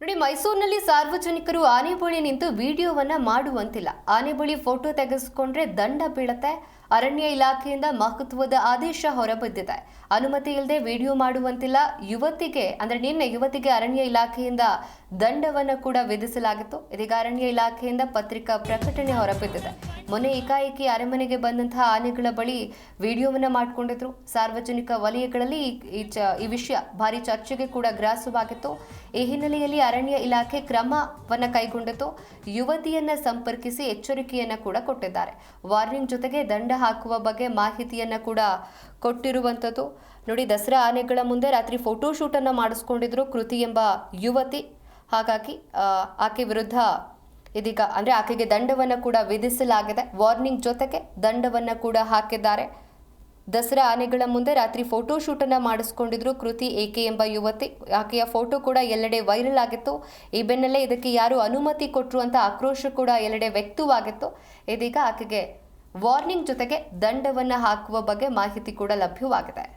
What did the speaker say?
ನೋಡಿ, ಮೈಸೂರಿನಲ್ಲಿ ಸಾರ್ವಜನಿಕರು ಆನೆ ಬಳಿ ನಿಂತು ವಿಡಿಯೋವನ್ನ ಮಾಡುವಂತಿಲ್ಲ. ಆನೆ ಬಳಿ ಫೋಟೋ ತೆಗೆಸಿಕೊಂಡ್ರೆ ದಂಡ ಬೀಳತ್ತೆ. ಅರಣ್ಯ ಇಲಾಖೆಯಿಂದ ಮಹತ್ವದ ಆದೇಶ ಹೊರಬಿದ್ದಿದೆ. ಅನುಮತಿ ಇಲ್ಲದೆ ವಿಡಿಯೋ ಮಾಡುವಂತಿಲ್ಲ. ಯುವತಿಗೆ, ಅಂದ್ರೆ ನಿನ್ನೆ ಯುವತಿಗೆ ಅರಣ್ಯ ಇಲಾಖೆಯಿಂದ ದಂಡವನ್ನು ಕೂಡ ವಿಧಿಸಲಾಗಿತ್ತು. ಇದೀಗ ಅರಣ್ಯ ಇಲಾಖೆಯಿಂದ ಪತ್ರಿಕಾ ಪ್ರಕಟಣೆ ಹೊರಬಿದ್ದಿದೆ. ಮೊನ್ನೆ ಏಕಾಏಕಿ ಅರಮನೆಗೆ ಬಂದಂತಹ ಆನೆಗಳ ಬಳಿ ವಿಡಿಯೋವನ್ನ ಮಾಡಿಕೊಂಡಿದ್ರು. ಸಾರ್ವಜನಿಕ ವಲಯಗಳಲ್ಲಿ ಈ- ವಿಷಯ ಭಾರಿ ಚರ್ಚೆಗೆ ಕೂಡ ಗ್ರಾಸವಾಗಿತ್ತು. ಈ ಹಿನ್ನೆಲೆಯಲ್ಲಿ ಅರಣ್ಯ ಇಲಾಖೆ ಕ್ರಮವನ್ನು ಕೈಗೊಂಡಿತ್ತು. ಯುವತಿಯನ್ನ ಸಂಪರ್ಕಿಸಿ ಎಚ್ಚರಿಕೆಯನ್ನ ಕೂಡ ಕೊಟ್ಟಿದ್ದಾರೆ. ವಾರ್ನಿಂಗ್ ಜೊತೆಗೆ ದಂಡ ಹಾಕುವ ಬಗ್ಗೆ ಮಾಹಿತಿಯನ್ನ ಕೂಡ ಕೊಟ್ಟಿರುವಂಥದ್ದು. ನೋಡಿ, ದಸರಾ ಆನೆಗಳ ಮುಂದೆ ರಾತ್ರಿ ಫೋಟೋ ಶೂಟ್ ಅನ್ನ ಮಾಡಿಸ್ಕೊಂಡಿದ್ರು ಕೃತಿ ಎಂಬ ಯುವತಿ. ಹಾಗಾಗಿ ಆಕೆ ವಿರುದ್ಧ ಇದೀಗ ಅಂದ್ರೆ ಆಕೆಗೆ ದಂಡವನ್ನ ಕೂಡ ವಿಧಿಸಲಾಗಿದೆ. ವಾರ್ನಿಂಗ್ ಜೊತೆಗೆ ದಂಡವನ್ನ ಕೂಡ ಹಾಕಿದ್ದಾರೆ. ದಸರಾ ಆನೆಗಳ ಮುಂದೆ ರಾತ್ರಿ ಫೋಟೋ ಶೂಟ್ ಅನ್ನ ಮಾಡಿಸ್ಕೊಂಡಿದ್ರು ಕೃತಿ ಏಕೆ ಎಂಬ ಯುವತಿ. ಆಕೆಯ ಫೋಟೋ ಕೂಡ ಎಲ್ಲೆಡೆ ವೈರಲ್ ಆಗಿತ್ತು. ಈ ಬೆನ್ನಲ್ಲೇ ಇದಕ್ಕೆ ಯಾರು ಅನುಮತಿ ಕೊಟ್ಟರು ಅಂತ ಆಕ್ರೋಶ ಕೂಡ ಎಲ್ಲೆಡೆ ವ್ಯಕ್ತವಾಗಿತ್ತು. ಇದೀಗ ಆಕೆಗೆ ವಾರ್ನಿಂಗ್ ಜೊತೆಗೆ ದಂಡವನ್ನ ಹಾಕುವ ಬಗ್ಗೆ ಮಾಹಿತಿ ಕೂಡ ಲಭ್ಯವಾಗಿದೆ.